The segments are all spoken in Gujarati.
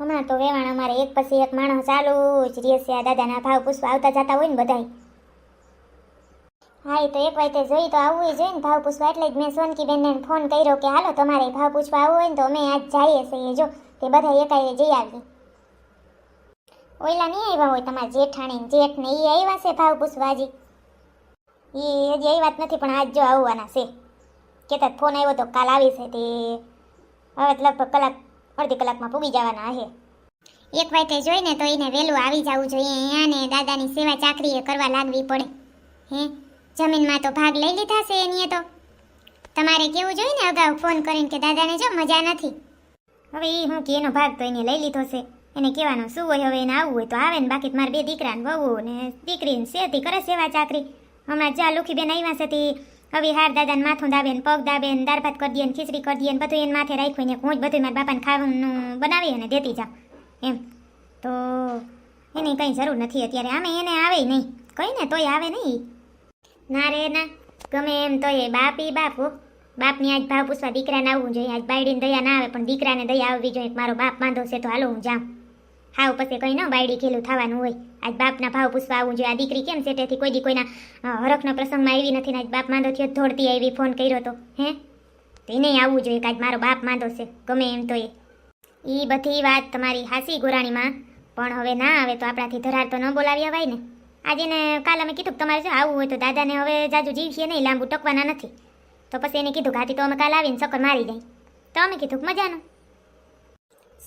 હમણાં તો વેવાણ અમારે એક પછી એક માણસ ચાલુ જ રહેશે આ દાદાના ભાવ પૂછવા આવતા જતા હોય ને બધાય. હા, એ તો એક વાતે જોઈ તો આવવું જોઈએ ને ભાવ પૂછવા. એટલે જ મેં સોનકી બેનને ફોન કર્યો કે હાલો તમારે ભાવ પૂછવા આવવું હોય ને તો અમે આજ જઈએ છીએ. જો, તે બધા એકાએ જઈ આવી. ઓઈલા નહીં આવ્યા હોય તમારા જેઠાણી જેઠ ને એ આવ્યા છે ભાવ પૂછવા હજી? એ હજી આવ્યા જ નથી, પણ આજ જો આવવાના છે. કહેતા ફોન આવ્યો તો કાલ આવી છે તે. હવે લગભગ કલાક અડધી કલાકમાં પૂગી જવાના છે એક વાતે જોઈને તો એને વહેલું આવી જવું જોઈએ. અહીંયા ને દાદાની સેવા ચાકરી કરવા લાગવી પડે. હે? જમીનમાં તો ભાગ લઈ લીધા છે એની તો. તમારે કેવું જોઈએ ને અગાઉ ફોન કરીને કે દાદાને જો મજા નથી. હવે એ હું કે એનો ભાગ તો એને લઈ લીધો છે. એને કહેવાનું શું હોય? હવે એને આવવું હોય તો આવે ને બાકી મારા બે દીકરાને વહુ ને દીકરીને સેતી કરે સેવા ચાકરી. હમણાં જ્યાં લુખીબેન આવ્યા છે તે હવે હાર દાદાને માથું દાબે ને પગ દાબે ને દાળ ભાત કરી દે ને ખીચડી કરી દે ને બધું એને માથે રાખ્યું ને હું જ બધું મારા બાપાને ખાવાનું બનાવી અને દેતી જાઉં. એમ. તો એની કંઈ જરૂર નથી અત્યારે. આમે એને આવે નહીં. કંઈ ને તોય આવે નહીં. ના રે, ના. ગમે એમ તોય. બાપી, બાપુ બાપની આજ ભાવ પૂછવા દીકરાને આવવું જોઈએ. આજ બાયડીને દયા ના આવે, પણ દીકરાને દયા આવવી જોઈએ મારો બાપ બાંધો છે તો હાલો હું જાઉં. હાવ પછી કંઈ ન બાયડી ખેલું થવાનું હોય. આજ બાપના ભાવ પૂછવા આવવું જોઈએ. આ દીકરી કેમ છે? તેથી કોઈ દી કોઈના હરખના પ્રસંગમાં આવી નથી ને આજ બાપ માંદો થયો તો દોડતી આવી, ફોન કર્યો તો. હે? એને આવવું જોઈએ કે આજ મારો બાપ માંદો છે. ગમે એમ તો એ. એ બધી વાત તમારી હાસી ગોરાણીમાં. પણ હવે ના આવે તો આપણાથી ધરાર તો ન બોલાવી અવાય ને. આજે ને કાલ અમે કીધું કે તમારે જો આવવું હોય તો દાદાને હવે જાજુ જીવશે નહીં, લાંબુ ટકવાના નથી. તો પછી એને કીધું કે હાથી તો અમે કાલ આવીને ચક્કર મારી જાય તો અમે કીધું મજાનું.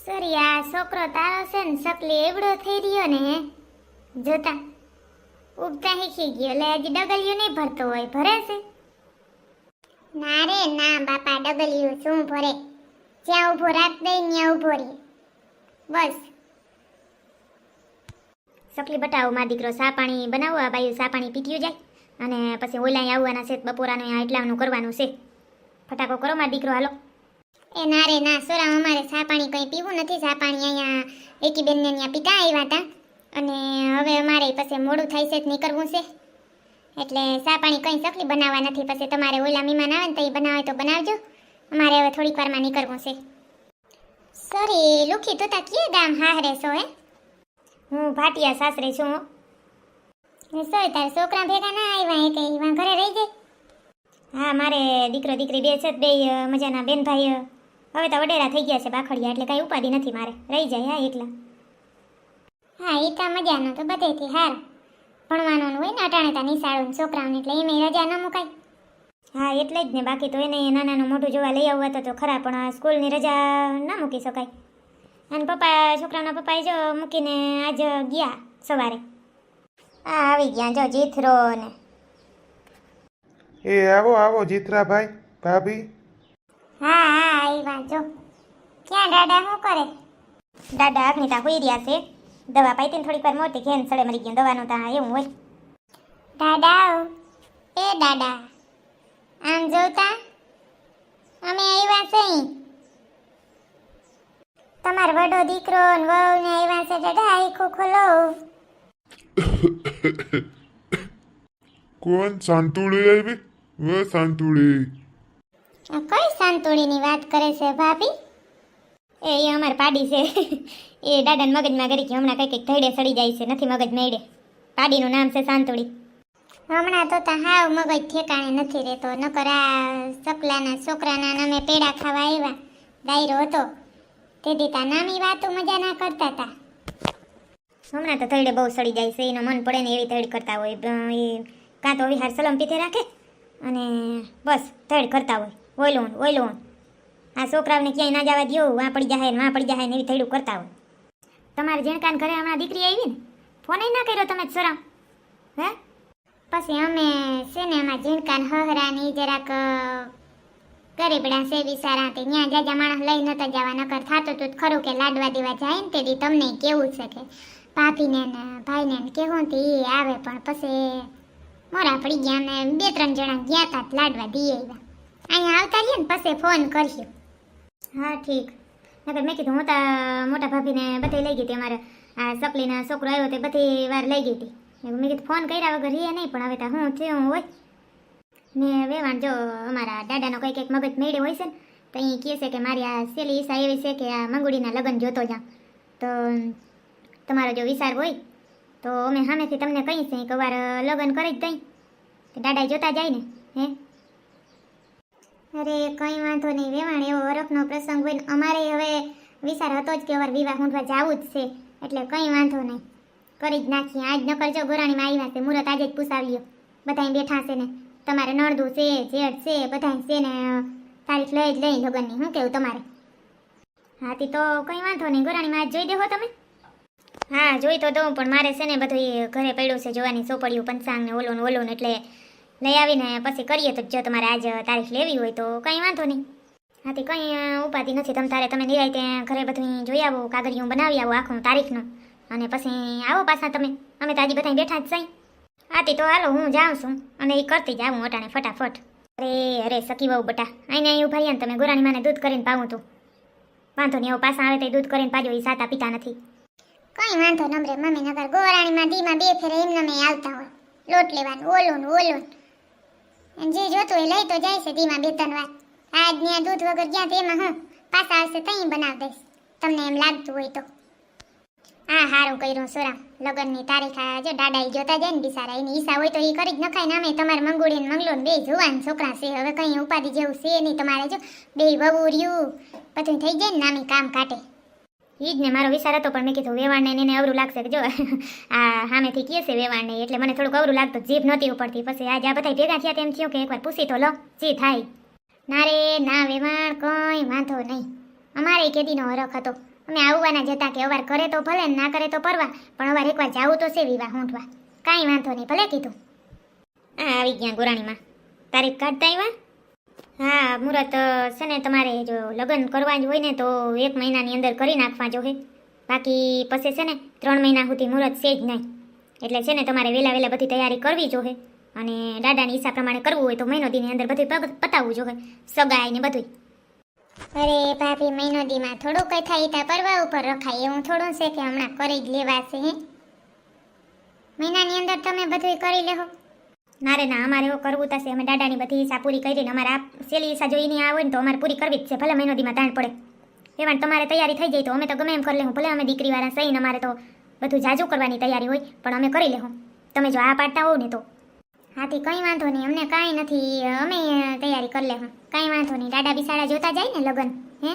સરી આ છોકરો તારો છે ને સકલી એવડો થઈ રહ્યો ને જોતા. ઉગતા શીખી ગયો એટલે હજી ડગલિયું નહીં ભરતો હોય, ભરે છે? ના રે, ના બાપા ડગલિયું શું ભરે? જ્યાં ઊભો રાખ દઈ ત્યાં ઊભો રહે. બસ. સકલી બટાવો, મારો દીકરો સા પાણી બનાવો, આ બાયું સા પાણી પીટ્યું જાય. અને પછી ઓલાય આવવાના છે, બપોરાનું એટલાનું કરવાનું છે. ફટાકો કરો મા દીકરો, હાલો. એ ના રે, ના, સોરા, અમારે સા પાણી કંઈ પીવું નથી. સા પાણી અહીંયા એકી બેનને ત્યાં પીતા આવ્યા હતા. અને હવે અમારે પછી મોડું થાય છે તો નીકળવું છે. એટલે સા પાણી કંઈ સકલી બનાવવા નથી. પછી તમારે ઓલા મહેમાન આવે ને તો એ બનાવે તો બનાવજો. અમારે હવે થોડીક વારમાં નીકળવું છે. સોરી, લુખી, તું તા કીએ ગામ હારે છો, હે? હું ભાટિયા સાસરે છું. ને સોય તારા છોકરા ભેગા ના આવ્યા, હે વાં ઘરે રહી જાય? હા, મારે દીકરો, દીકરી બે છે બે મજાના બેન ભાઈ હવે તો વડેરા થઈ ગયા છે બાખડિયા એટલે કાંઈ ઉપાધિ નથી મારે. રહી જાય હા એકલા. હા એ તો મજાનું તો બધેથી હાર. ભણવાનું હોય ને અટાણે તા નિશાળું છોકરાઓને એટલે એમે રજા ન મુકાય. હા એટલે જ ને બાકી તો એને નાનાનું મોટું જોવા લઈ આવવા તો તો ખરા પણ સ્કૂલની રજા ના મૂકી શકાય. અને પપ્પા છોકરાના પપ્પાએ જો મૂકીને આજ ગયા સવારે. આ આવી ગયા જો જીથરો ને એ આવો આવો જીતરાભાઈ ભાભી. હા હા આવ્યા જો. ક્યાં દાદા શું કરે? દાદા અગ્નિતા હોઈ રહ્યા છે. દવા પાઈ ને થોડીક વાર મોટી ઘેન સડે મરી ગયું દવાનું તા એવું હોય. દાદા એ દાદા આમ જોતા અમે આવ્યા છે તમારો વડો દીકરો ને વહુ ને આવ્યા છે દાદા આખું ખોલો. કોણ? સાંતુળી આવી? વ સાંતુળી. આ કઈ સાંતોળીની વાત કરે છે ભાભી? એ એ અમાર પાડી છે. એ દાદાને મગજમાં કરી કે હમણાં કંઈક કંઈક ધૈડે સડી જાય છે નથી મગજ મેળે. પાડીનું નામ છે સાંતુળી. હમણાં તો તા હાવ મગજ ઠેકાણે નથી રહેતો નકર આ સકલાના છોકરાના નામે પેડા ખાવા આવ્યા. ડાયરો હતો. તેથી તા નામી વાતો મજા ના કરતા હતા હમણાં તો ધૈડે બહુ સડી જાય છે એનો મન પડે ને એવી ધૈડ કરતા હોય. એ કાં તો વિહાર સલમ પીતે રાખે? અને બસ ધૈડ કરતા હોય. ઓલું ઓયલું આ છોકરાઓને ક્યાંય ના જવા દો વાં પડી જાય ને વાં પડી જાય ને એવી થઈડું કરતા હોય. તમારે જેણકાન ઘરે હમણાં દીકરી આવી ને, ફોન ના કર્યો તમે જ હે? પછી અમે છે ને એમાં જેણકાન હહરાની જરાક ગરીબડા છે, બિચારા તે ત્યાં જાજા માણસ લઈ નતા જવા, નકર થાતું તું ખરું કે લાડવા દેવા જાય ને તેથી તમને કેવું છે કે ભાભીને ને ભાઈને ને કેવું તે આવે પણ પછી મોરા પડી ગયા ને બે ત્રણ જણા ગયા હતા લાડવા દઈ આવ્યા. અહીંયા આવતા રહીએ ને પછી ફોન કરશું હા, ઠીક. નકર મેં કીધું, હું તા મોટા ભાભીને બધી લઈ ગઈ હતી અમારે. આ સપલીના છોકરો આવ્યો તે બધી વાર લઈ ગઈ હતી. મેં કીધું ફોન કર્યા વગર રહીએ નહીં, પણ હવે તો હું થયું હોય. ને વેવાણ જો અમારા દાદાનો કંઈક એક મગજ મેળ્યો હોય છે ને, તો અહીં કહે છે કે મારી આ સેલી ઈસા એવી છે કે આ મંગુડીના લગ્ન જોતો જા તો તમારો જો વિચાર હોય, તો અમે સામેથી તમને કહીશ કે વાર લગ્ન કરી જ દઈ. દાદા જોતા જાય ને, હે? અરે, કંઈ વાંધો નહીં, વેવાણ એવો વરફનો પ્રસંગ હોય ને, અમારે હવે વિચાર હતો જ કે અમારે વિવાહ ઊંધવા જવું જ છે, એટલે કંઈ વાંધો નહીં. કરી જ નાખીએ. આજ નકર જો ગોરાણીમાં આવ્યા છે, મુહૂર્ત આજે જ પૂછાવ્યો બધા બેઠા છે ને, તમારે નળદું છે, જેઠ છે બધા છે ને તારીખ લઈ જ લઈ લગ્નની, શું કેવું તમારે? હાથી તો કંઈ વાંધો નહીં. ગોરાણીમાં આજ જોઈ દેહો તમે? હા, જોઈ તો દઉં, પણ મારે છે ને બધું ઘરે પડ્યું છે, જોવાની ચોપડિયું પંચાંગ ને ઓલું ને ઓલું ને એટલે લઈ આવીને પછી કરીએ તો જો તમારે આજ તારીખ લેવી હોય તો કંઈ વાંધો નહીં. હાથી કંઈ અ, ઉપાધિ નથી. તમ તારે તમે નિરાયતે ઘરે બધું જોઈ આવો કાગળિયું બનાવી આવો આખું તારીખનું. અને પછી આવો પાછા તમે. અમે તાજી બધા બેઠા જ છીએ. હાથી તો હાલો હું જાઉં છું. અને એ કરતી જ આવું અટાણે ફટાફટ. અરે અરે સકી બહુ બટા અહીં અહીં ને તમે ગોરાની માને દૂધ કરીને પાવું તું. વાંધો નહીં આવો પાછા આવે તો દૂધ કરીને પાજો એ સાતા પીતા નથી. કઈ વાંધો નમરે મમ્મી નગર ગોરાણીમાં દીમાં બે ફેરે એમને આવતા હોય. લોટ લેવાનું ઓલું ઓલું જે જોતું હોય લઈ તો જાય છે ધીમા બે ત્રણ વાર. આજ ત્યાં દૂધ વગર જ્યાં તેમાં હું? પાછા આવશે ત્યાં બનાવી દઈશ. તમને એમ લાગતું હોય તો. હા હારું કર્યું સુરામ. લગ્નની તારીખ આ જો ઈ જોતા જાય ને બિચારા એની ઈચ્છા હોય તો એ કરી જ નખાય ને અમે. તમારે મંગોળી ને મંગલો ને બે જુવાન છોકરા છે. હવે કઈ ઉપાધિ જેવું છે નહીં. તમારે જો બે વહુ રહ્યું. બધું થઈ જાય ને નામે કામ કાટે ઈ જ ને મારો વિચાર હતો, પણ મેં કીધું વેવાણને એને અવરું લાગશે કે જો, આ સામેથી કહે છે વેવાણને, એટલે મને થોડુંક અવરું લાગતું જીભ નહોતી ઉપડતી. પછી આજે આ બધા ભેગા થયા તેમ થયું કે એકવાર પૂછી તો લો, જી થાય. ના રે, ના વેવાણ, કંઈ વાંધો નહીં. અમારે કેદીનો હરખ હતો. અમે આવવાના જતા કે અવાર કરે તો ભલે ના કરે તો પરવા, પણ અવાર એકવાર જાવું તો છે વિવાહ ઊંઠવા કાંઈ વાંધો નહીં, ભલે કીધું. આ આવી ગયા ગુરાણીમાં. તારીખ કાઢતા આવ્યા? હા મુહૂર્ત છે ને, તમારે જો લગ્ન કરવા જ હોય ને, તો એક મહિનાની અંદર કરી નાખવા જોહે બાકી પછી છે ને, ત્રણ મહિના સુધી મુહૂર્ત છે જ નહીં. એટલે છે ને, તમારે વહેલા વહેલા બધી તૈયારી કરવી જોહે અને દાદાની ઈચ્છા પ્રમાણે કરવું હોય તો મહિનો દીની અંદર બધું પતાવવું જોહે સગાઈ ને બધું અરે ભાભી, મહિનો દીમાં થોડું કઈ થાય ત્યાં પરવા ઉપર રખાય. એવું થોડું છે કે હમણાં કરી જ લેવાશે હે. મહિનાની અંદર તમે બધું કરી લેહો. ના ના, અમારે એવું કરવું થશે. અમે દાદાની બધી ઈચ્છા પૂરી કરીને અમારે આ સેલી ઈચ્છા જો એની આ હોય ને તો અમારે પૂરી કરવી જ છે. ભલે મહિનો દીમાં તાણ પડે. એમાં તમારે તૈયારી થઈ જાય તો અમે તો ગમે એમ કરી લેવું ભલે અમે દીકરીવાળા સહીને અમારે તો બધું જાજુ કરવાની તૈયારી હોય, પણ અમે કરી લેવું તમે જો આ પાડતા હોવ ને તો. હાથી, કંઈ વાંધો નહીં. અમને કાંઈ નથી. અમે તૈયારી કરી લેવું કાંઈ વાંધો નહીં. દાદા બિસાડા જોતા જાય ને લગ્ન, હે?